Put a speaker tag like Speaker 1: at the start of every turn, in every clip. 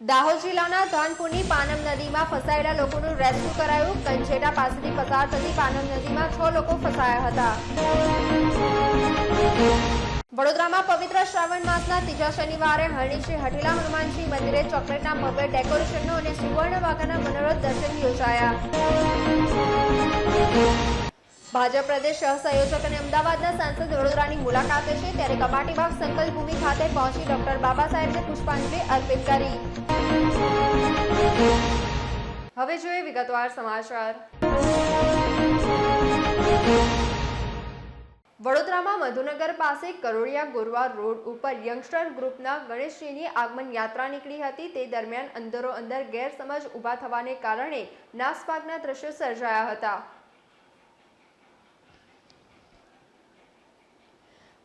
Speaker 1: દાહોદ જિલ્લાના ધાનપુરની પાનમ નદીમાં ફસાયેલા લોકોનું રેસ્ક્યુ કરાયું. કંચેટા પાસેથી પસાર થતી પાનમ નદીમાં છ લોકો ફસાયા હતા. વડોદરામાં પવિત્ર શ્રાવણ માસના ત્રીજા શનિવારે હરણી શ્રી હઠીલા હનુમાનજી મંદિરે ચોકલેટના ભવ્ય ડેકોરેશનનો અને સુવર્ણ વાઘાના મનોરથ દર્શન યોજાયા. ભાજપ પ્રદેશ સહસંયોજક અને અમદાવાદના સાંસદ વડોદરાની મુલાકાતે છે ત્યારે કપાટીબાગ સંકલ્પ ભૂમિ ખાતે પહોંચી ડોક્ટર બાબા સાહેબને પુષ્પાંજલિ અર્પિત કરી. હવે જોઈએ વિગતવાર સમાચાર. વડોદરામાં મધુનગર પાસે કરોડિયા ગોરવા રોડ ઉપર યંગસ્ટર ગ્રુપના ગણેશજીની આગમન યાત્રા નીકળી હતી. તે દરમિયાન અંદરો અંદર ગેરસમજ ઊભા થવાને કારણે નાસભાગના દ્રશ્યો સર્જાયા હતા.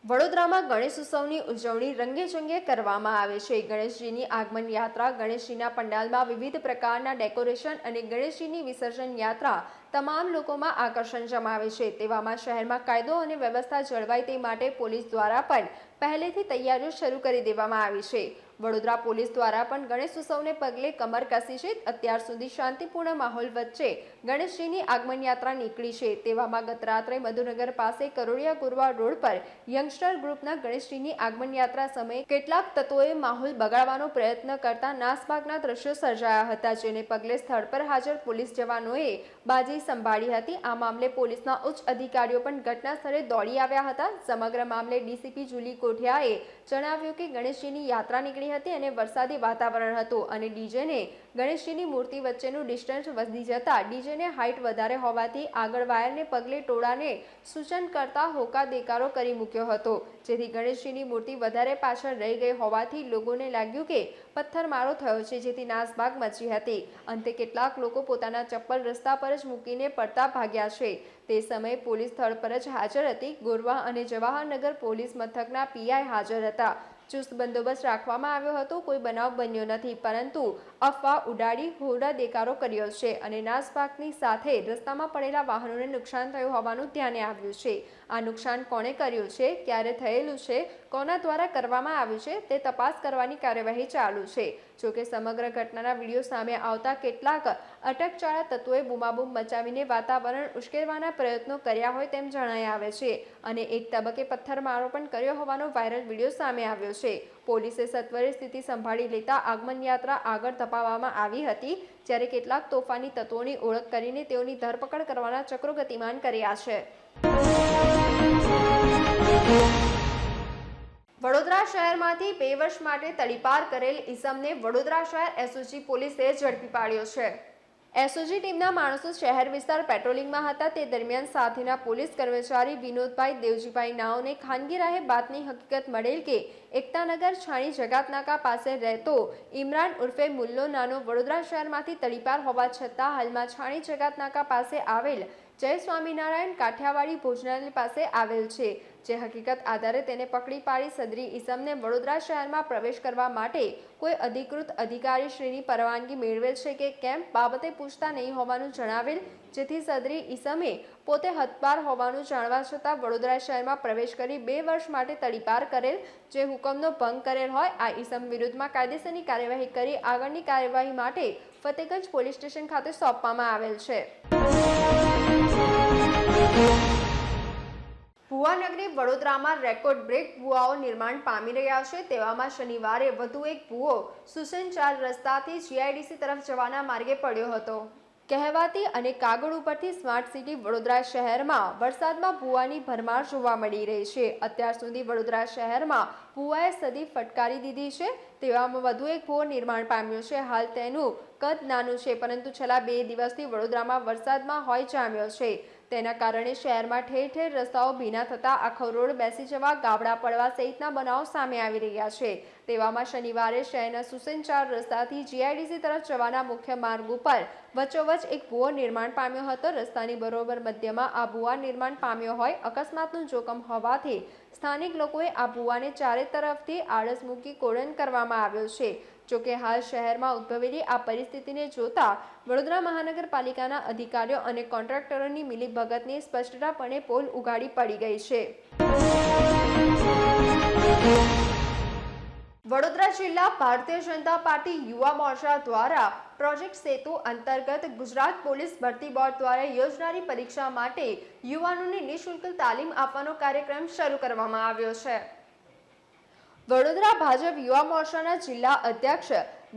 Speaker 1: વડોદરામાં ગણેશ ઉત્સવની ઉજવણી રંગેચંગે કરવામાં આવે છે. ગણેશજીની આગમન યાત્રા, ગણેશજીના પંડાલમાં વિવિધ પ્રકારના ડેકોરેશન અને ગણેશજીની વિસર્જન યાત્રા તમામ લોકોમાં આકર્ષણ જમાવે છે. તેવામાં શહેરમાં કાયદો અને વ્યવસ્થા જળવાય તે માટે પોલીસ દ્વારા પણ પહેલેથી તૈયારીઓ શરૂ કરી દેવામાં આવી છે. વડોદરા પોલીસ દ્વારા પણ ગણેશ ઉત્સવને પગલે કમર કસી છે. અત્યાર સુધી શાંતિપૂર્ણ માહોલ વચ્ચે ગણેશજીની આગમન યાત્રા નીકળી છે. તેવામાં ગત રાત્રે મધુનગર પાસે કરોડિયા ગુરવા રોડ પર યંગસ્ટર ગ્રુપના ગણેશજીની આગમન યાત્રા સમયે કેટલાક તત્વોએ માહોલ બગાડવાનો પ્રયત્ન કરતા નાસભાગના દ્રશ્યો સર્જાયા હતા, જેને પગલે સ્થળ પર હાજર પોલીસ જવાનોએ બાજી સંભાળી હતી. આ મામલે પોલીસના ઉચ્ચ અધિકારીઓ પણ ઘટના સ્થળે દોડી આવ્યા હતા. સમગ્ર મામલે ડીસીપી જુલી કોઠિયાએ જણાવ્યું કે ગણેશજીની યાત્રા નીકળી હતી અને વરસાદી વાતાવરણ હતું અને ડીજેને ગણેશજીની મૂર્તિ વચ્ચેનું ડિસ્ટન્સ વધી જતા ડીજેને હાઇટ વધારે હોવાથી આગળ વાયરને પગલે ટોળાને સૂચન કરતા હોકા દેકારો કરી મૂક્યો હતો. જેથી ગણેશજીની મૂર્તિ વધારે પાછળ રહી ગઈ હોવાથી લોકોને લાગ્યું કે પથ્થરમારો થયો છે, જેથી નાસભાગ મચી હતી. અંતે કેટલાક લોકો પોતાના ચપ્પલ રસ્તા પર જ મૂકીને પડતા ભાગ્યા છે. તે સમયે પોલીસ સ્થળ પર જ હાજર હતી. ગોરવા અને જવાહરનગર પોલીસ મથકના પીઆઈ હાજર હતા. ચુસ્ત બંદોબસ્ત રાખવામાં આવ્યો હતો. કોઈ બનાવ બન્યો નથી, પરંતુ અફવા ઉડાડી હોડા દેકારો કર્યો છે અને નાસભાગની સાથે રસ્તામાં પડેલા વાહનોને નુકસાન થયું હોવાનું ધ્યાને આવ્યું છે. આ નુકસાન કોણે કર્યું છે, ક્યારે થયેલું છે, કોના દ્વારા કરવામાં આવ્યું છે, તે તપાસ કરવાની કાર્યવાહી ચાલુ છે. જોકે સમગ્ર ઘટનાના વીડિયો સામે આવતા કેટલાક અટકચાળા તત્વોએ બૂમાબૂમ મચાવીને વાતાવરણ ઉશ્કેરવાના પ્રયત્નો કર્યા હોય તેમ જણાઈ આવે છે અને એક તબક્કે પથ્થરમારો પણ કર્યો હોવાનો વાયરલ વીડિયો સામે આવ્યો છે. પોલીસે સત્વરે સ્થિતિ સંભાળી લેતા આગમન યાત્રા આગળ ધપાવવામાં આવી હતી, જ્યારે કેટલાક તોફાની તત્વોની ઓળખ કરીને તેઓની ધરપકડ કરવાના ચક્રો ગતિમાન કર્યા છે. વડોદરા શહેરમાંથી બે વર્ષ માટે તડીપાર કરેલ ઈસમને વડોદરા શહેર એસઓજી પોલીસે ઝડપી પાડ્યો છે. એસઓજી ટીમના માણસો શહેર વિસ્તાર પેટ્રોલિંગમાં હતા. તે દરમિયાન સાથેના પોલીસ કર્મચારી વિનોદભાઈ દેવજીભાઈ નાઓને ખાનગી રાહે બાતની હકીકત મળેલ કે એકતાનગર છાણી જગાતનાકા પાસે રહેતો ઇમરાન ઉર્ફે મુલ્લો નાનો વડોદરા શહેરમાંથી તડીપાર હોવા છતાં હાલમાં છાણી જગાતનાકા પાસે આવેલ જય સ્વામિનારાયણ કાઠિયાવાડી ભોજનાલય પાસે આવેલ છે, જે હકીકત આધારે તેને પકડી પાડી સદરી ઈસમને વડોદરા શહેરમાં પ્રવેશ કરવા માટે કોઈ અધિકૃત અધિકારી શ્રીની પરવાનગી મેળવેલ છે કે કેમ, બાબતે પૂછતા નહીં હોવાનું જણાવેલ, જેથી સદરી ઈસમે પોતે હદપાર હોવાનું જાણવા છતાં વડોદરા શહેરમાં પ્રવેશ કરી બે વર્ષ માટે તડીપાર કરેલ, જે હુકમનો ભંગ કરેલ હોય, આ ઈસમ વિરુદ્ધમાં કાયદેસરની કાર્યવાહી કરી આગળની કાર્યવાહી માટે ફતેગંજ પોલીસ સ્ટેશન ખાતે સોંપવામાં આવેલ છે. ભુવાનગરી વડોદરામાં રેકોર્ડ બ્રેક ભુવાઓ નિર્માણ પામી રહ્યા છે. તેવામાં શનિવારે વધુ એક ભુવો સુસંચાર ચાર રસ્તાથી જીઆઈડીસી તરફ જવાના માર્ગે પડ્યો હતો. કહેવાતી અને કાગળ ઉપરથી સ્માર્ટ સિટી વડોદરા શહેરમાં વરસાદમાં ભુવાની ભરમાર જોવા મળી રહી છે. અત્યાર સુધી વડોદરા શહેરમાં ભુવાએ સદી ફટકારી દીધી છે. તેવામાં વધુ એક ભુવો નિર્માણ પામ્યો છે. હાલ તેનું કદ નાનું છે, પરંતુ છેલ્લા બે દિવસથી વડોદરામાં વરસાદમાં હોય જામ્યો છે. તેના કારણે શહેરમાં ઠેર ઠેર રસ્તાઓ ભીના થતા આખો રોડ બેસી જવા ગાબડા પડવા સહિતના બનાવ સામે આવી રહ્યા છે. તેવામાં શનિવારે શહેરના સુસંચાર રસ્તાથી જીઆઈડીસી તરફ જવાના મુખ્ય માર્ગ ઉપર વચ્ચોવચ્ચ એક ભૂવો નિર્માણ પામ્યો હતો. રસ્તાની બરોબર મધ્યમાં આ ભૂવા નિર્માણ પામ્યો હોય અકસ્માતનું જોખમ હોવાથી સ્થાનિક લોકોએ આ ભૂવાને ચારે તરફથી આળસ મૂકી કોડન કરવામાં આવ્યો છે. જોકે હાલ શહેરમાં ઉદ્ભવેલી આ પરિસ્થિતિને જોતા વડોદરા મહાનગરપાલિકાના અધિકારીઓ અને કોન્ટ્રાક્ટરોની મિલીભગતની સ્પષ્ટતાપણે પોલ ઉગાડી પડી ગઈ છે. વડોદરા જિલ્લા ભારતીય જનતા પાર્ટી યુવા મોરચા દ્વારા પ્રોજેક્ટ સેતુ અંતર્ગત ગુજરાત પોલીસ ભરતી બોર્ડ દ્વારા યોજનારી પરીક્ષા માટે યુવાનોને નિઃશુલ્ક તાલીમ આપવાનો કાર્યક્રમ શરૂ કરવામાં આવ્યો છે. વડોદરા ભાજપ યુવા મોરચાના જિલ્લા અધ્યક્ષ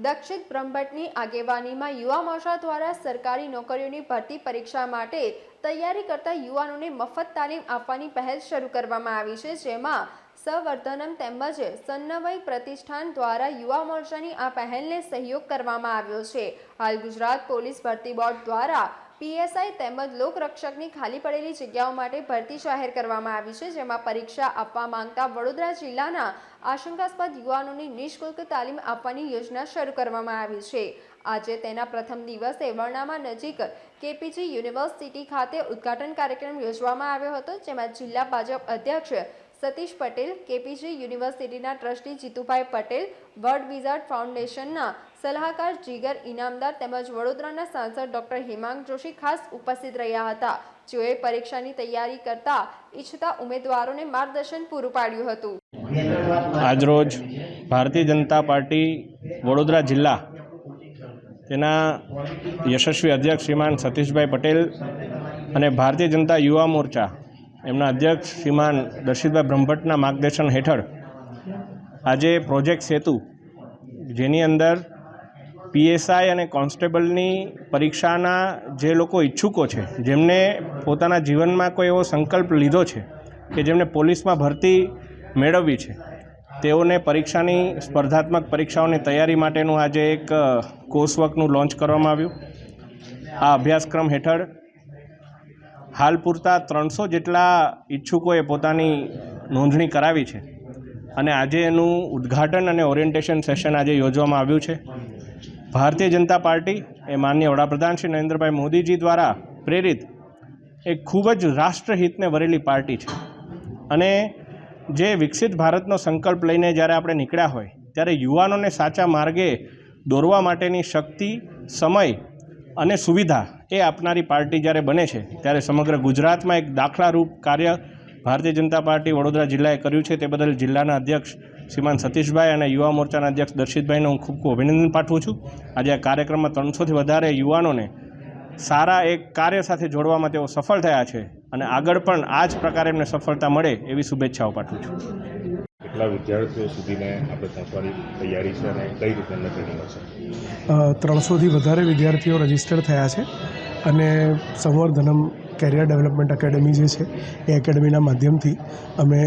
Speaker 1: દક્ષિત બ્રહ્મભટ્ટની આગેવાનીમાં યુવા મોરચા દ્વારા સરકારી નોકરીઓની ભરતી પરીક્ષા માટે તૈયારી કરતા યુવાનોને મફત તાલીમ આપવાની પહેલ શરૂ કરવામાં આવી છે, જેમાં સંવર્ધનમ તેમજ સન્નવય પ્રતિષ્ઠાન દ્વારા યુવા મોરચાની આ પહેલને સહયોગ કરવામાં આવ્યો છે. હાલ ગુજરાત પોલીસ ભરતી બોર્ડ દ્વારા પીએસઆઈ તેમજ લોકરક્ષકની ખાલી પડેલી જગ્યાઓ માટે ભરતી જાહેર કરવામાં આવી છે, જેમાં પરીક્ષા આપવા માંગતા વડોદરા જિલ્લાના આશંકાસ્પદ યુવાનોની નિઃશુલ્ક તાલીમ આપવાની યોજના શરૂ કરવામાં આવી છે. આજે તેના પ્રથમ દિવસે વર્ણામાં નજીક કેપીજી યુનિવર્સિટી ખાતે ઉદ્ઘાટન કાર્યક્રમ યોજવામાં આવ્યો હતો, જેમાં જિલ્લા ભાજપ અધ્યક્ષ સતીશ પટેલ, કેપીજી યુનિવર્સિટીના trustee Jitubhai Patel, world wizard ફાઉન્ડેશનના સલાહકાર જીગર ઇનામદાર તેમજ વડોદરાના સાંસદ ડોક્ટર હેમાંગ જોશી ખાસ ઉપસ્થિત રહ્યા હતા. જેઓએ પરીક્ષાની તૈયારી કરતા ઈચ્છતા ઉમેદવારોને માર્ગદર્શન પૂરું પાડ્યું હતું.
Speaker 2: આજરોજ ભારતીય જનતા પાર્ટી વડોદરા જિલ્લા તેના યશસ્વી અધ્યક્ષ શ્રીમાન સતીશભાઈ પટેલ અને ભારતીય જનતા યુવા મોરચા એમના અધ્યક્ષ શ્રીમાન દર્શિતભાઈ બ્રહ્મભટ્ટના માર્ગદર્શન હેઠળ આજે પ્રોજેક્ટ સેતુ જેની અંદર પીએસઆઈ અને કોન્સ્ટેબલની પરીક્ષાના જે લોકો ઈચ્છુકો છે, જેમને પોતાના જીવનમાં કોઈ એવો સંકલ્પ લીધો છે કે જેમને પોલીસમાં ભરતી મેળવવી છે, તેઓને પરીક્ષાની, સ્પર્ધાત્મક પરીક્ષાઓની તૈયારી માટેનું આજે એક કોર્સવર્કનું લોન્ચ કરવામાં આવ્યું. આ અભ્યાસક્રમ હેઠળ હાલ પૂરતા ત્રણસો જેટલા ઈચ્છુકોએ પોતાની નોંધણી કરાવી છે. અને આજે એનું ઉદ્ઘાટન અને ઓરિએન્ટેશન સેશન આજે યોજવામાં આવ્યું છે. ભારતીય જનતા પાર્ટી એ માનનીય વડાપ્રધાન શ્રી નરેન્દ્રભાઈ મોદીજી દ્વારા પ્રેરિત એક ખૂબ જ રાષ્ટ્રહિતને વરેલી પાર્ટી છે. અને જે વિકસિત ભારતનો સંકલ્પ લઈને જ્યારે આપણે નીકળ્યા હોય, ત્યારે યુવાનોને સાચા માર્ગે દોરવા માટેની શક્તિ, સમય અને સુવિધા એ આપનારી પાર્ટી જ્યારે બને છે, ત્યારે સમગ્ર ગુજરાતમાં એક દાખલારૂપ કાર્ય ભારતીય જનતા પાર્ટી વડોદરા જિલ્લાએ કર્યું છે. તે બદલ જિલ્લાના અધ્યક્ષ શ્રીમાન સતીશભાઈ અને યુવા મોરચાના અધ્યક્ષ દર્શિતભાઈને હું ખૂબ ખૂબ અભિનંદન પાઠવું છું. આજે આ કાર્યક્રમમાં ત્રણસોથી વધારે યુવાનોને સારા એક કાર્ય સાથે જોડવામાં તેઓ સફળ થયા છે અને આગળ પણ આ જ પ્રકારે એમને સફળતા મળે એવી શુભેચ્છાઓ પાઠવું છું.
Speaker 3: કેટલા વિદ્યાર્થીઓ સુધીને આપણે પહોંચવાની તૈયારી છે અને કઈ રીતે એમને ટ્રેનિંગ હશે
Speaker 4: ત્રણસોથી વધારે વિદ્યાર્થીઓ રજિસ્ટર થયા છે અને સંવર્ધનમ કેરિયર ડેવલપમેન્ટ એકેડમી જે છે એ એકેડમીના માધ્યમથી અમે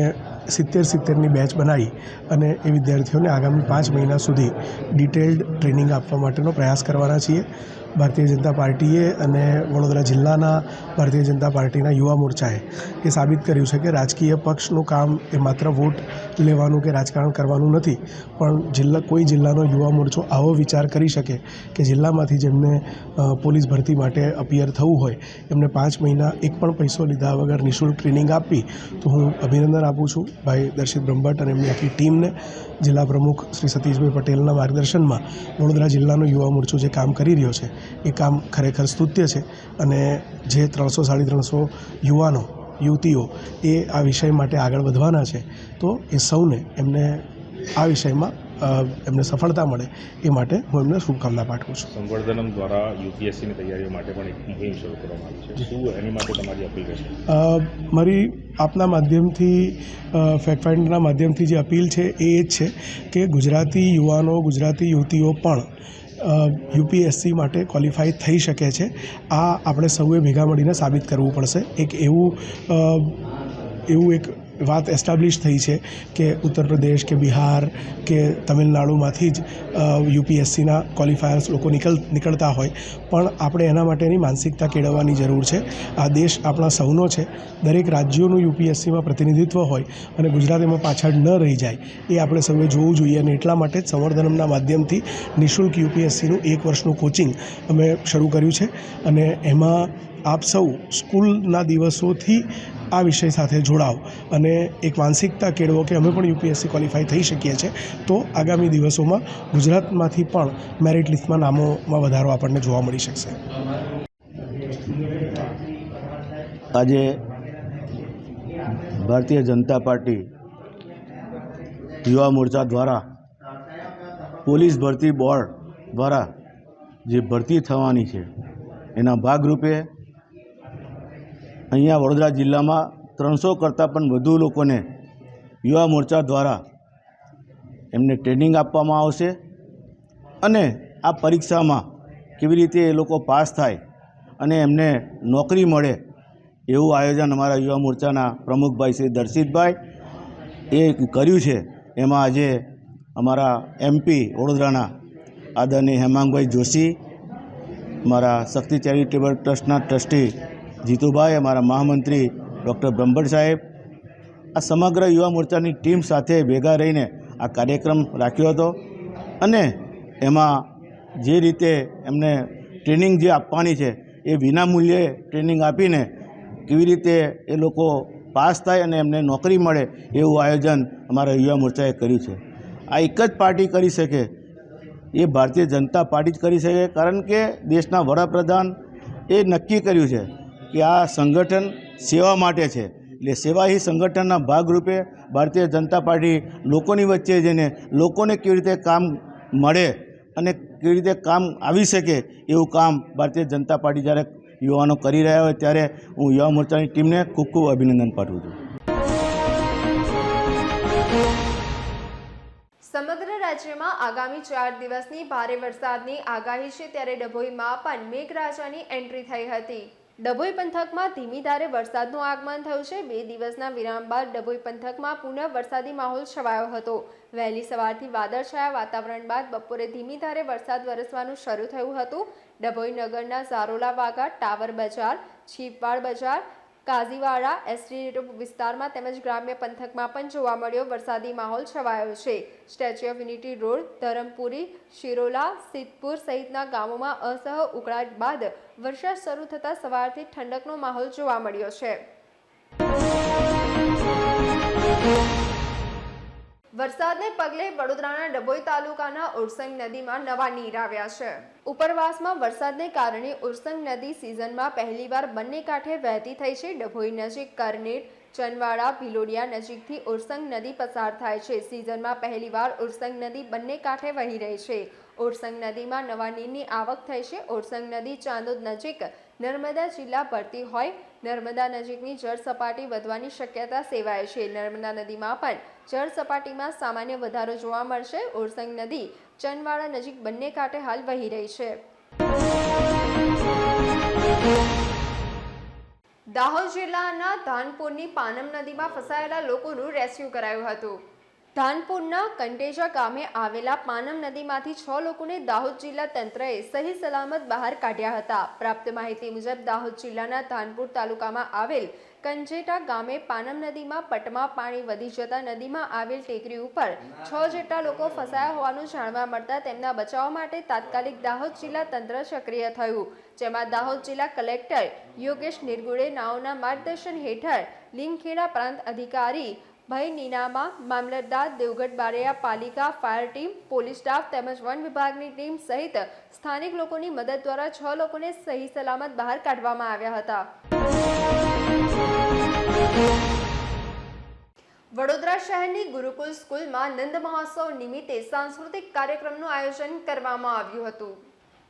Speaker 4: સિત્તેર સિત્તેરની બેચ બનાવી અને એ વિદ્યાર્થીઓને આગામી પાંચ મહિના સુધી ડિટેલ્ડ ટ્રેનિંગ આપવા માટેનો પ્રયાસ કરવાના છીએ. ભારતીય જનતા પાર્ટીએ અને વડોદરા જિલ્લાના ભારતીય જનતા પાર્ટીના યુવા મોરચાએ એ સાબિત કર્યું છે કે રાજકીય પક્ષનું કામ એ માત્ર વોટ લેવાનું કે રાજકારણ કરવાનું નથી, પણ જિલ્લા, કોઈ જિલ્લાનો યુવા મોરચો આવો વિચાર કરી શકે કે જિલ્લામાંથી જેમને પોલીસ ભરતી માટે અપિયર થવું હોય, એમને પાંચ મહિના એક પણ પૈસો લીધા વગર નિઃશુલ્ક ટ્રેનિંગ આપી તો હું અભિનંદન આપું છું ભાઈ દર્શિત બ્રહ્મભટ્ટ અને એમની આખી ટીમને, જિલ્લા પ્રમુખ શ્રી સતીશભાઈ પટેલના માર્ગદર્શનમાં વડોદરા જિલ્લાનો યુવા મોરચો જે કામ કરી રહ્યો છે એ કામ ખરેખર સ્તુત્ય છે. અને જે ત્રણસો સાડી ત્રણસો યુવાનો યુવતીઓ એ આ વિષય માટે આગળ વધવાના છે તો એ સૌને એમને આ વિષયમાં એમને સફળતા મળે એ માટે હું એમને શુભકામના પાઠવું છું.
Speaker 3: સંવર્ધનમ દ્વારા યુપીએસસીની તૈયારીઓ માટે પણ એક મુહિમ શરૂ કરવામાં આવી છે. શું એની માટે તમારી અપીલ રહેશે?
Speaker 4: મારી આપના માધ્યમથી ફેક્ટ ફાઇન્ડના માધ્યમથી જે અપીલ છે એ જ છે કે ગુજરાતી યુવાનો ગુજરાતી યુવતીઓ પણ યુપીએસસી માટે ક્વોલિફાઈ થઈ શકે છે. આ આપણે સૌએ ભેગા મળીને સાબિત કરવું પડશે. એક એવું એવું એક વાત એસ્ટાબ્લિશ થઈ છે કે ઉત્તર પ્રદેશ કે બિહાર કે તમિલનાડુમાંથી જ યુપીએસસીના ક્વોલિફાયર્સ લોકો નીકળ, નીકળતા હોય. પણ આપણે એના માટેની માનસિકતા કેળવવાની જરૂર છે. આ દેશ આપણા સૌનો છે. દરેક રાજ્યોનું યુપીએસસીમાં પ્રતિનિધિત્વ હોય અને ગુજરાત એમાં પાછળ ન રહી જાય, એ આપણે સૌએ જોવું જોઈએ અને એટલા માટે જ સંવર્ધનમના માધ્યમથી નિઃશુલ્ક યુપીએસસીનું એક વર્ષનું કોચિંગ અમે શરૂ કર્યું છે. અને એમાં આપ સૌ સ્કૂલના દિવસોથી આ વિષય સાથે જોડાઓ. અને એક માનસિકતા કેળવો કે અમે પણ યુપીએસસી ક્વોલિફાય થઈ શકીએ છીએ. તો આગામી દિવસોમાં ગુજરાતમાંથી પણ મેરિટ લિસ્ટમાં નામોમાં વધારો આપણને જોવા મળી શકશે.
Speaker 5: આજે ભારતીય જનતા પાર્ટી યુવા મોરચા દ્વારા પોલીસ ભરતી બોર્ડ દ્વારા જે ભરતી થવાની છે, એના ભાગરૂપે અહીંયા વડોદરા જિલ્લામાં ત્રણસો કરતાં પણ વધુ લોકોને યુવા મોરચા દ્વારા એમને ટ્રેનિંગ આપવામાં આવશે અને આ પરીક્ષામાં કેવી રીતે એ લોકો પાસ થાય અને એમને નોકરી મળે એવું આયોજન અમારા યુવા મોરચાના પ્રમુખભાઈ શ્રી દર્શિતભાઈ એ કર્યું છે. એમાં આજે અમારા એમપી વડોદરાના આદરણીય હેમાંગભાઈ જોશી, અમારા શક્તિ ચેરિટેબલ ટ્રસ્ટના ટ્રસ્ટી જીતુભાઈ, અમારા મહામંત્રી ડૉક્ટર બ્રહ્મભટ્ટ સાહેબ, આ સમગ્ર યુવા મોરચાની ટીમ સાથે ભેગા રહીને આ કાર્યક્રમ રાખ્યો હતો. અને એમાં જે રીતે એમને ટ્રેનિંગ જે આપવાની છે, એ વિનામૂલ્યે ટ્રેનિંગ આપીને કેવી રીતે એ લોકો પાસ થાય અને એમને નોકરી મળે એવું આયોજન અમારા યુવા મોરચાએ કર્યું છે. આ એક જ પાર્ટી કરી શકે એ ભારતીય જનતા પાર્ટી જ કરી શકે, કારણ કે દેશના વડાપ્રધાન એ નક્કી કર્યું છે કે આ સંગઠન સેવા માટે છે. એટલે સેવા હી સંગઠનના ભાગરૂપે ભારતીય જનતા પાર્ટી લોકોની વચ્ચે જઈને લોકોને કેવી રીતે કામ મળે અને કેવી રીતે કામ આવી શકે એવું કામ ભારતીય જનતા પાર્ટી જ્યારે યુવાનો કરી રહ્યા હોય ત્યારે હું યુવા મોરચાની ટીમને ખૂબ ખૂબ અભિનંદન પાઠવું છું.
Speaker 1: સમગ્ર રાજ્યમાં આગામી ચાર દિવસની ભારે વરસાદની આગાહી છે ત્યારે ડભોઈમાં પણ મેઘરાજાની એન્ટ્રી થઈ હતી. ડભોઈ પંથકમાં ધીમી ધારે વરસાદનું આગમન થયું છે. બે દિવસના વિરામ બાદ ડભોઈ પંથકમાં પુનઃ વરસાદી માહોલ છવાયો હતો. વહેલી સવારથી વાદળછાયા વાતાવરણ બાદ બપોરે ધીમી ધારે વરસાદ વરસવાનું શરૂ થયું હતું. ડભોઈ નગરના ઝારોલા વાઘા, ટાવર બજાર, છીપવાડ બજાર કાઝીવાડા, એસટી વિસ્તારમાં તેમજ ગ્રામ્ય પંથકમાં પણ જોવા મળ્યો. વરસાદી માહોલ છવાયો છે. Statue of unity road, Dharampuri, Shirola, Siddhpur સહિતના ગામોમાં અસહ ઉકળાટ બાદ વરસાદ શરૂ થતાં સવારથી ઠંડકનો માહોલ જોવા મળ્યો છે. વરસાદને પગલે વડોદરાના ડભોઈ તાલુકાના ઉરસંગ નદીમાં નવા નીર આવ્યા છે. ઉપરવાસમાં વરસાદને કારણે ઉરસંગ નદી સિઝનમાં પહેલીવાર બંને કાંઠે વહેતી થઈ છે. ડભોઈ નજીક કરનેટ ચનવાડા, ભિલોડિયા નજીકથી ઉરસંગ નદી પસાર થાય છે. સિઝનમાં પહેલીવાર ઉરસંગ નદી બંને કાંઠે વહી રહી છે. ઉરસંગ નદીમાં નવા નીરની આવક થઈ છે. ઉરસંગ નદી ચાંદોદ નજીક નર્મદા જિલ્લા ભરતી હોય. નર્મદા નજીકની જળ સપાટી વધવાની શક્યતા સેવાય છે. નર્મદા નદીમાં પણ જળ સપાટીમાં સામાન્ય વધારો જોવા મળશે. ઓરસંગ નદી ચનવાડા નજીક બંને કાંઠે હાલ વહી રહી છે. દાહોદ જિલ્લાના ધાનપુરની પાનમ નદીમાં ફસાયેલા લોકોનું રેસ્ક્યુ કરાયું હતું. ધાનપુરના કંટેજા ગામે આવેલા પાનમ નદીમાંથી છ લોકોને દાહોદ જિલ્લા તંત્રએ સહી સલામત બહાર કાઢ્યા હતા. પ્રાપ્ત માહિતી મુજબ દાહોદ જિલ્લાના ધાનપુર તાલુકામાં આવેલ કંજેટા ગામે પાનમ નદીમાં પટમાં પાણી વધી જતા નદીમાં આવેલ ટેકરી ઉપર છ જેટલા લોકો ફસાયા હોવાનું જાણવા મળતા તેમના બચાવ માટે તાત્કાલિક દાહોદ જિલ્લા તંત્ર સક્રિય થયું, જેમાં દાહોદ જિલ્લા કલેક્ટર યોગેશ નિર્ગુડે નાઓના માર્ગદર્શન હેઠળ લીમખેડા પ્રાંત અધિકારી ભય નીનામા મામલતદાર દેવગઢ બારેયા પાલિકા ફાયર ટીમ, પોલીસ સ્ટાફ તેમજ વન વિભાગની ટીમ સહિત સ્થાનિક લોકોની મદદ દ્વારા છ લોકોને સહી સલામત બહાર કાઢવામાં આવ્યા હતા. વડોદરા શહેરની ગુરુકુલ સ્કૂલમાં નંદ મહોત્સવ નિમિત્તે સાંસ્કૃતિક કાર્યક્રમનું આયોજન કરવામાં આવ્યું હતું.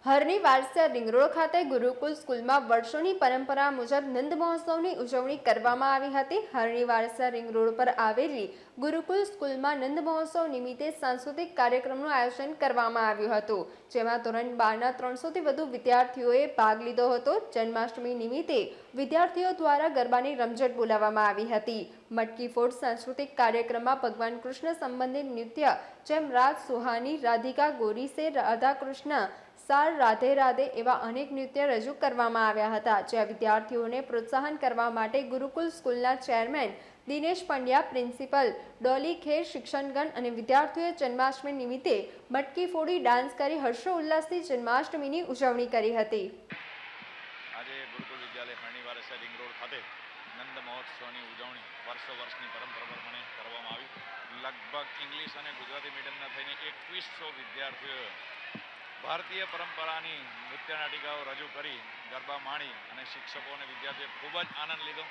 Speaker 1: હરની વારસિયા રિંગ રોડ ખાતે ગુરુકુલ સ્કૂલમાં વર્ષોની પરંપરા મુજબ નંદ મહોત્સવની ઉજવણી કરવામાં આવી હતી. હરની વારસિયા રિંગ રોડ પર આવેલી ગુરુકુલ સ્કૂલમાં નંદ મહોત્સવ નિમિત્તે સાંસ્કૃતિક કાર્યક્રમનું આયોજન કરવામાં આવ્યું હતું, જેમાં ધોરણ બારના ત્રણસોથી વધુ વિદ્યાર્થીઓએ ભાગ લીધો હતો. જન્માષ્ટમી નિમિત્તે વિદ્યાર્થીઓ દ્વારા ગરબાની રમઝટ બોલાવવામાં આવી હતી. મટકી ફોડ સાંસ્કૃતિક કાર્યક્રમમાં ભગવાન કૃષ્ણ સંબંધિત નૃત્ય જેમ રાજ સુહાની, રાધિકા ગોરીસે રાધા કૃષ્ણ સાર રાધે રાધે એવા અનેક નૃત્ય રજૂ કરવામાં આવ્યા હતા, જ્યાં વિદ્યાર્થીઓને પ્રોત્સાહન કરવા માટે ગુરુકુલ સ્કૂલના ચેરમેન દિનેશ પંડ્યા, પ્રિન્સિપલ ડોલી ખેર, શિક્ષણગણ અને વિદ્યાર્થીઓએ જન્માષ્ટમી નિમિત્તે મટકી ફોડી ડાન્સ કરી હર્ષોલ્લાસથી જન્માષ્ટમીની ઉજવણી કરી હતી.
Speaker 6: આજે ગુરુકુલ વિદ્યાલય હરણીવાર રિંગ રોડ ખાતે નંદ મહોત્સવની ઉજવણી વર્ષો વર્ષની પરંપરા પ્રમાણે કરવામાં આવી. લગભગ ઇંગ્લિશ અને ગુજરાતી મીડિયમના થઈને એકવીસો વિદ્યાર્થીઓએ ભારતીય પરંપરાની નૃત્ય નાટિકાઓ રજૂ કરી ગરબા માણી અને શિક્ષકો અને વિદ્યાર્થીઓએ ખૂબ જ આનંદ લીધો.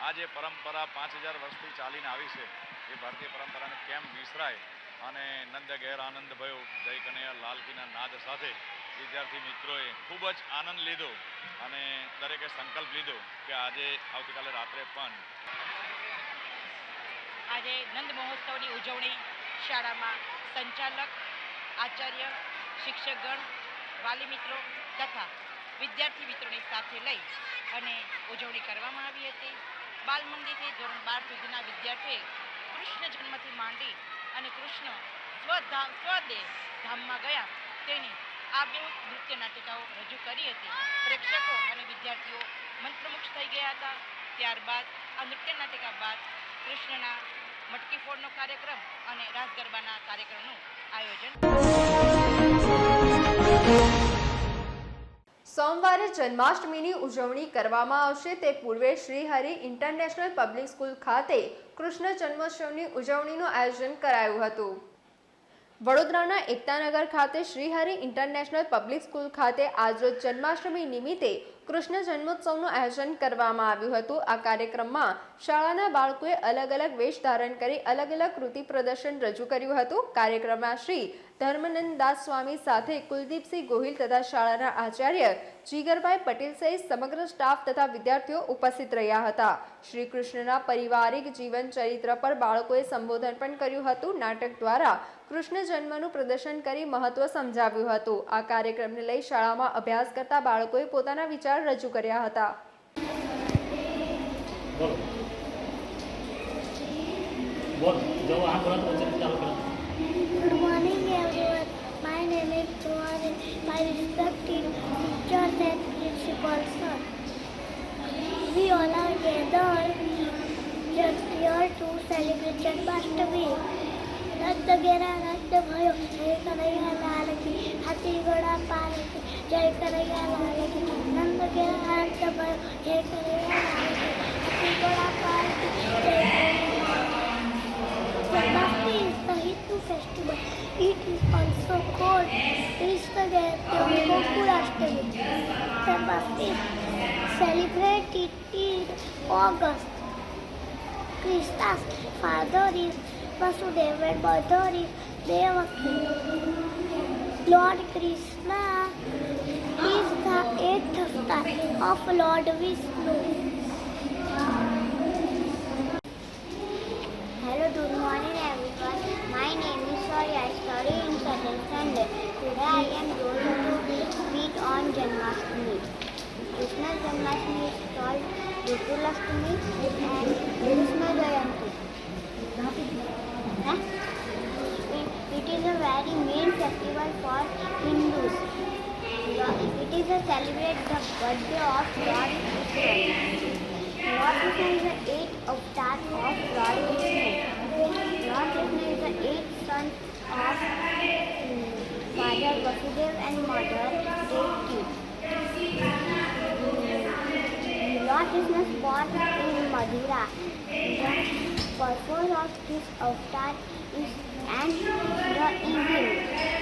Speaker 6: આ જે પરંપરા પાંચ હજાર વર્ષથી ચાલીને આવી છે. એ ભારતીય પરંપરાને કેમ વિસરાય? અને નંદ ગેર આનંદ ભયો, જય કનૈયા લાલકીના નાદ સાથે વિદ્યાર્થી મિત્રોએ ખૂબ જ આનંદ લીધો અને દરેકે સંકલ્પ લીધો કે આજે આવતીકાલે રાત્રે પણ
Speaker 7: આજે નંદ મહોત્સવની ઉજવણી શાળામાં સંચાલક, આચાર્ય શિક્ષકગણ, વાલી મિત્રો તથા વિદ્યાર્થી મિત્રોની સાથે લઈ અને ઉજવણી કરવામાં આવી હતી. બાલ ધોરણ બાર સુધીના વિદ્યાર્થીઓએ કૃષ્ણ જન્મથી માંડી અને કૃષ્ણ સ્વધામ સ્વદેહ ધામમાં ગયા. તેની આબેહૂબ નૃત્ય નાટિકાઓ રજૂ કરી હતી. પ્રેક્ષકો અને વિદ્યાર્થીઓ મંત્રમુગ્ધ થઈ ગયા હતા. ત્યારબાદ આ નૃત્ય નાટિકા બાદ કૃષ્ણના મટકી ફોડનો કાર્યક્રમ અને રાસ ગરબાના કાર્યક્રમનું
Speaker 1: સોમવારે જન્માષ્ટમીની ઉજવણી કરવામાં આવશે. તે પૂર્વે શ્રીહરિ ઇન્ટરનેશનલ પબ્લિક સ્કૂલ ખાતે કૃષ્ણ જન્મોત્સવની ઉજવણીનું આયોજન કરાયું હતું. વડોદરાના એકતાનગર ખાતે શ્રીહરિ ઇન્ટરનેશનલ પબ્લિક સ્કૂલ ખાતે આજરોજ જન્માષ્ટમી નિમિત્તે કૃષ્ણ જન્મોત્સવનું આયોજન કરવામાં આવ્યું હતું. આ કાર્યક્રમમાં શાળાના બાળકોએ અલગ અલગ વેશ ધારણ કરી, અલગ અલગ કૃતિ પ્રદર્શન રજૂ કર્યું હતું. કાર્યક્રમમાં શ્રી ધર્મનંદ દાસ સ્વામી સાથે કુલદીપસિંહ ગોહિલ તથા શાળાના આચાર્ય જીગરભાઈ પટેલ સહિત સમગ્ર સ્ટાફ તથા વિદ્યાર્થીઓ ઉપસ્થિત રહ્યા હતા. શ્રી કૃષ્ણના પારિવારિક જીવન ચરિત્ર પર બાળકોએ સંબોધન પણ કર્યું હતું. નાટક દ્વારા કૃષ્ણ જન્મનું પ્રદર્શન કરી મહત્વ સમજાવ્યું હતું આ કાર્યક્રમને લઈ શાળામાં અભ્યાસ કરતા બાળકોએ પોતાના વિચાર રજૂ કર્યા હતા
Speaker 8: morning everyone. My name is Rohan. My respected teachers and principals sir. We all are gathered just here to celebrate Janmashtami. રદ ગેરા ભયો જય કનૈયા લાલ કી હાથી ઘોડા પાર કી જય કનૈયા લાલ કી નંદ ગેરા રદ ભયો જય કનૈયા લાલ કી હાથી ઘોડા પાર કી જય Hindu festival. It is also called Krishna Jayanti or Gokulashtami. Janmashtami is celebrated in August. Krishna's father is Lord Krishna is the eighth star of Lord Vishnu. Hello, good morning everyone. My name is Soy. I study in second standard. Today I am going to speak on Janmashtami. Krishna Janmashtami is called Gokulashtami and Krishna Jayanti. Festival for Hindus. It is a celebrate the birthday of Lord Krishna. Lord Krishna is the eighth avatar of Lord Vishnu. Lord Krishna is the eighth son of father Vasudeva and mother Devaki. Um, Lord Krishna was born in Madura. The purpose of this avatar is and the evil.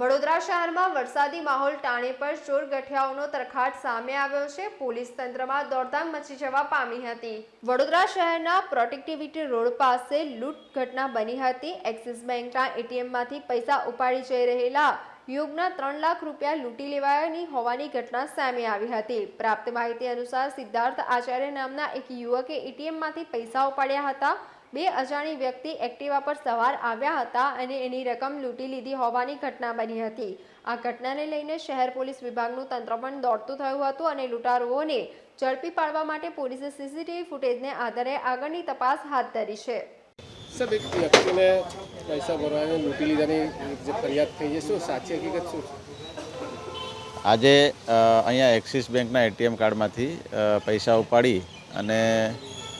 Speaker 1: Vadodara શહેરમાં વરસાદી માહોલ ટાણે પર ચોર ગઠિયાઓનો તરખાટ સામે આવ્યો છે. Police તંત્રમાં દોડધામ મચી જવા પામી હતી. વડોદરા શહેરના પ્રોટેક્ટિવિટી રોડ પાસે લૂંટ ઘટના બની હતી. એક્સિસ બેંકના એટીએમમાંથી પૈસા ઉપાડી જઈ રહેલા યુગના ત્રણ લાખ રૂપિયા લૂંટી લેવાયાની હોવાની ઘટના સામે આવી હતી. પ્રાપ્ત માહિતી અનુસાર સિદ્ધાર્થ આચાર્ય નામના એક યુવકે એટીએમમાંથી પૈસા ઉપાડ્યા હતા. બે અજાણી વ્યક્તિ એક્ટિવા પર સવાર આવ્યા હતા અને એની રકમ લૂંટી લીધી હોવાની ઘટના બની હતી. આ ઘટનાને લઈને શહેર પોલીસ વિભાગનું તંત્ર પણ દોડતું થયું હતું અને લૂંટારુઓને ઝડપી પાડવા માટે પોલીસે સીસીટીવી ફૂટેજને આધારે આગળની તપાસ હાથ ધરી છે.
Speaker 9: સાહેબ એક વ્યક્તિને પૈસા ભરવાને લૂંટી લીધાની જે ફરિયાદ થઈ છે શું સાચી હકીકત શું છે?
Speaker 10: આજે અહીંયા એક્સિસ બેંકના એટીએમ કાર્ડમાંથી પૈસા ઉપાડી અને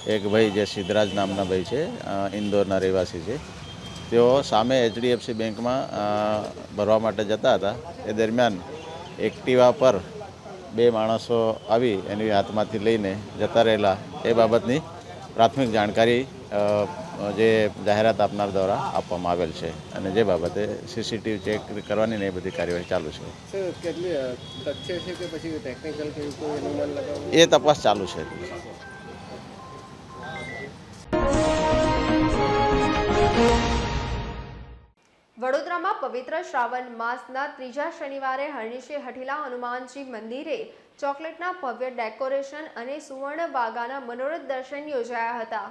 Speaker 10: એક ભાઈ જે સિદ્ધરાજ નામના ભાઈ છે ઇન્દોરના રહેવાસી છે. તેઓ સામે એચડીએફસી બેંકમાં ભરવા માટે જતા હતા. એ દરમિયાન એક્ટિવા પર બે માણસો આવી એની હાથમાંથી લઈને જતા રહેલા. એ બાબતની પ્રાથમિક જાણકારી જે જાહેરાત આપનાર દ્વારા આપવામાં આવેલ છે અને જે બાબતે સીસીટીવી ચેક કરવાની ને એ બધી કાર્યવાહી ચાલુ છે. એ તપાસ ચાલુ છે.
Speaker 1: વડોદરામાં પવિત્ર શ્રાવણ માસના ત્રીજા શનિવારે હરણીશી હઠીલા હનુમાનજી મંદિરે ચોકલેટના ભવ્ય ડેકોરેશન અને સુવર્ણ વાઘાના મનોરથ દર્શન યોજાયા હતા.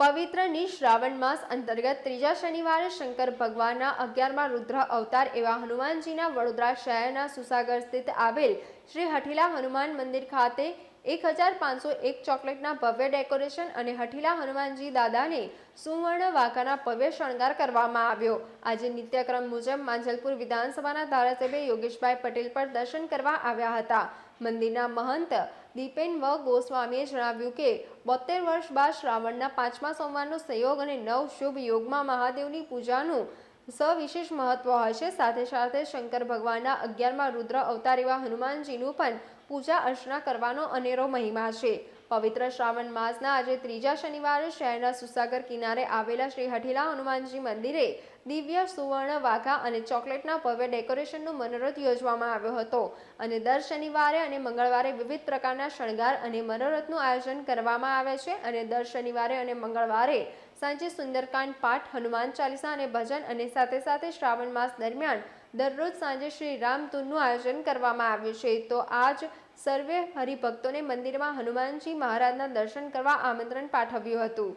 Speaker 1: પવિત્રની શ્રાવણ માસ અંતર્ગત ત્રીજા શનિવારે શંકર ભગવાનના અગિયારમાં રુદ્ર અવતાર એવા હનુમાનજીના વડોદરા શહેરના સુસાગર સ્થિત આવેલ શ્રી હઠીલા હનુમાન મંદિર ખાતે એક હજાર પાંચસો એક ચોકલેટના ભવ્ય ડેકોરેશન અને હઠીલા હનુમાનજી દાદાને સુવર્ણ વાંકાના ભવ્ય શણગાર કરવામાં આવ્યો. આજે નિત્યક્રમ મુજબ માંજલપુર વિધાનસભાના ધારાસભ્ય યોગેશભાઈ પટેલ પર દર્શન કરવા આવ્યા હતા. મંદિરના મહંત દીપેન વ ગોસ્વામીએ જણાવ્યું કે બોતેર વર્ષ બાદ શ્રાવણના પાંચમા સોમવારનો સંયોગ અને નવ શુભ યોગમાં મહાદેવની પૂજાનું સવિશેષ મહત્વ છે. સાથે સાથે શંકર ભગવાનના અગિયારમાં રુદ્ર અવતાર એવા હનુમાનજીનું પણ પૂજા અર્ચના કરવાનો અનેરો મહિમા છે. પવિત્ર શ્રાવણ માસના આજે ત્રીજા શનિવારે શહેરના સુસાગર કિનારે આવેલા શ્રી હઠીલા હનુમાનજી મંદિરે દિવ્ય સુવર્ણ વાઘા અને ચોકલેટના ભવ્ય ડેકોરેશનનો મનોરથ યોજવામાં આવ્યો હતો. અને દર શનિવારે અને મંગળવારે વિવિધ પ્રકારના શણગાર અને મનોરથનું આયોજન કરવામાં આવે છે અને દર શનિવારે અને મંગળવારે સાંજે સુંદરકાંડ પાઠ, હનુમાન ચાલીસા અને ભજન અને સાથે સાથે શ્રાવણ માસ દરમિયાન દરરોજ સાંજે શ્રી રામધૂનનું આયોજન કરવામાં આવ્યું છે. તો આજ સર્વે હરિભક્તોને મંદિરમાં હનુમાનજી મહારાજના દર્શન કરવા આમંત્રણ પાઠવ્યું હતું.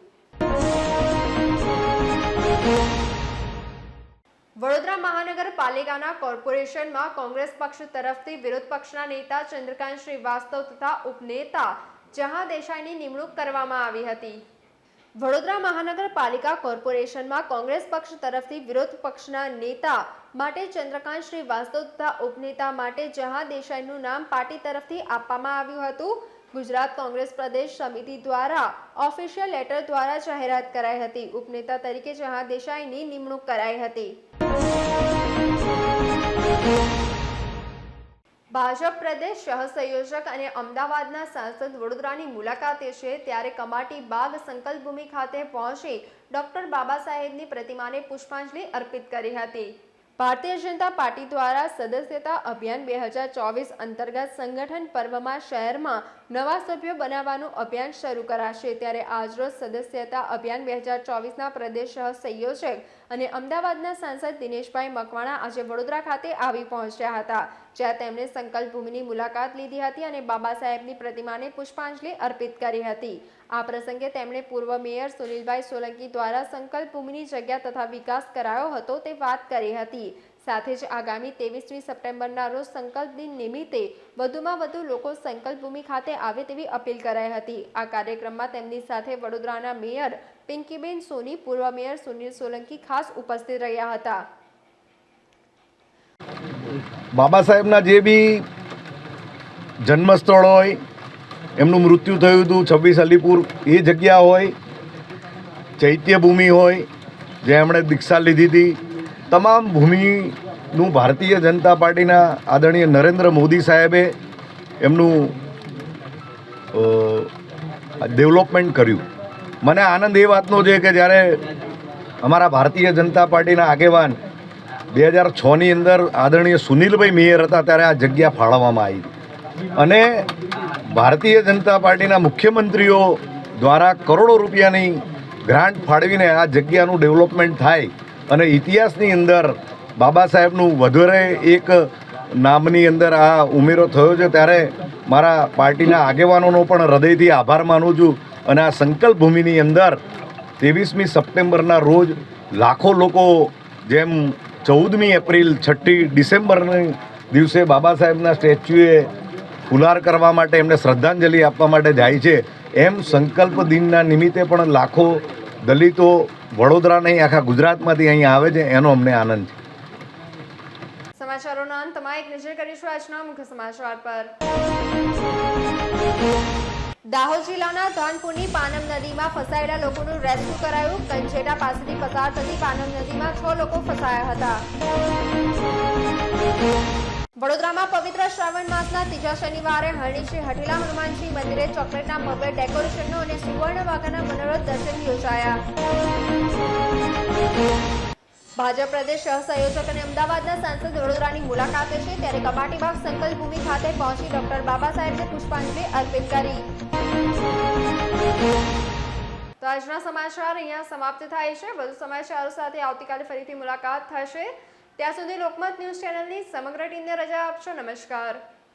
Speaker 1: વડોદરા મહાનગરપાલિકાના કોર્પોરેશનમાં કોંગ્રેસ પક્ષ તરફથી વિરોધ પક્ષના નેતા ચંદ્રકાંત શ્રીવાસ્તવ તથા ઉપનેતા જહાં દેસાઈની નિમણૂક કરવામાં આવી હતી. વડોદરા મહાનગરપાલિકા કોર્પોરેશનમાં કોંગ્રેસ પક્ષ તરફથી વિરોધ પક્ષના નેતા માટે ચંદ્રકાંત શ્રીવાસ્તવ તથા ઉપનેતા માટે જહાં દેસાઈનું નામ પાર્ટી તરફથી આપવામાં આવ્યું હતું. ગુજરાત કોંગ્રેસ પ્રદેશ સમિતિ દ્વારા ઓફિશિયલ લેટર દ્વારા જાહેરાત કરાઈ હતી. ઉપનેતા તરીકે જહાં દેસાઈની નિમણૂક કરાઈ હતી. ભાજપ પ્રદેશ સહસંયોજક અને અમદાવાદના સાંસદ વડોદરાની મુલાકાતે છે ત્યારે કમાટી બાગ સંકલ્પભૂમિ ખાતે પહોંચી ડોક્ટર બાબા સાહેબની પ્રતિમાને પુષ્પાંજલિ અર્પિત કરી હતી. ભારતીય જનતા પાર્ટી દ્વારા સદસ્યતા અભિયાન બે હજાર ચોવીસ અંતર્ગત સંગઠન પર્વમાં શહેરમાં નવા સભ્યો બનાવવાનું અભિયાન શરૂ કરાશે. ત્યારે આજરોજ સદસ્યતા અભિયાન બે હજાર ચોવીસના પ્રદેશ સહ સંયોજક અને અમદાવાદના સાંસદ દિનેશભાઈ મકવાણા આજે વડોદરા ખાતે આવી પહોંચ્યા હતા, જ્યાં તેમણે સંકલ્પ ભૂમિની મુલાકાત લીધી હતી અને બાબા સાહેબની પ્રતિમાને પુષ્પાંજલિ અર્પિત કરી હતી. આ પ્રસંગે તેમણે પૂર્વ મેયર સુનિલભાઈ સોલંકી દ્વારા સંકલ્પ ભૂમિની જગ્યા તથા વિકાસ કરાયો હતો તે વાત કરી હતી. સાથે જ આગામી ત્રેવીસમી સપ્ટેમ્બરના રોજ સંકલ્પ દિન નિમિત્તે વધુમાં વધુ લોકો સંકલ્પ ભૂમિ ખાતે આવે તેવી અપીલ કરાઈ હતી. આ કાર્યક્રમમાં તેમની સાથે વડોદરાના મેયર પિંકીબેન સોની, પૂર્વ મેયર સુનિલ સોલંકી ખાસ ઉપસ્થિત રહ્યા હતા.
Speaker 11: બાબા સાહેબના જે બી જન્મસ્થળ હોય એમનું મૃત્યુ થયું હતું છવ્વીસ અલીપુર. એ જગ્યા હોય, ચૈત્ય ભૂમિ હોય, જે એમણે દીક્ષા લીધી હતી. તમામ ભૂમિનું ભારતીય જનતા પાર્ટીના આદરણીય નરેન્દ્ર મોદી સાહેબે એમનું ડેવલપમેન્ટ કર્યું. મને આનંદ એ વાતનો છે કે જ્યારે અમારા ભારતીય જનતા પાર્ટીના આગેવાન બે હજાર છની અંદર આદરણીય સુનિલભાઈ મેયર હતા ત્યારે આ જગ્યા ફાળવવામાં આવી. અને ભારતીય જનતા પાર્ટીના મુખ્યમંત્રીઓ દ્વારા કરોડો રૂપિયાની ગ્રાન્ટ ફાળવીને આ જગ્યાનું ડેવલપમેન્ટ થાય અને ઇતિહાસની અંદર બાબા સાહેબનું વધારે એક નામની અંદર આ ઉમેરો થયો છે, ત્યારે મારા પાર્ટીના આગેવાનોનો પણ હૃદયથી આભાર માનું છું અને આ સંકલ્પ ભૂમિની અંદર ત્રેવીસમી સપ્ટેમ્બરના રોજ લાખો લોકો જેમ ચૌદમી એપ્રિલ છઠ્ઠી ડિસેમ્બરની દિવસે બાબા સાહેબના સ્ટેચ્યુએ ફુલાર કરવા માટે એમને શ્રદ્ધાંજલિ આપવા માટે જાય છે. એમ સંકલ્પ દિનના નિમિત્તે પણ લાખો દલિતો વડોદરા નહીં, આખા ગુજરાતમાંથી અહીં આવે છે. એનો અમને આનંદ છે.
Speaker 1: સમાચારોના અંતમાં એક નજર કરીશું આજના મુખ્ય સમાચાર પર. દાહોદ જિલ્લાના ધાનપુરની પાનમ નદીમાં ફસાયેલા લોકોનું રેસ્ક્યુ કરાયું. કંજેટા પાસેથી પસાર થતી પાનમ નદીમાં છ લોકો ફસાયા હતા. વડોદરામાં પવિત્ર શ્રાવણ માસના ત્રીજા શનિવારે હરણી શ્રી હઠીલા હનુમાનજી મંદિરે ચોકલેટના ભવ્ય ડેકોરેશનનો અને સુવર્ણ વાઘાના મનોરથ દર્શન યોજાયા. ભાજપ પ્રદેશ સહસંયોજક અને અમદાવાદના સાંસદ વડોદરાની મુલાકાતે છે ત્યારે કમાટીબાગ સંકલ્પ ભૂમિ ખાતે પહોંચી ડોક્ટર બાબા સાહેબને પુષ્પાંજલિ અર્પિત કરી. તો આજના સમાચાર અહીંયા સમાપ્ત થાય છે. વધુ સમાચારો સાથે આવતીકાલે ફરીથી મુલાકાત થશે. ત્યાં સુધી લોકમત ન્યૂઝ ચેનલની સમગ્ર ટીમને રજા આપશો. નમસ્કાર.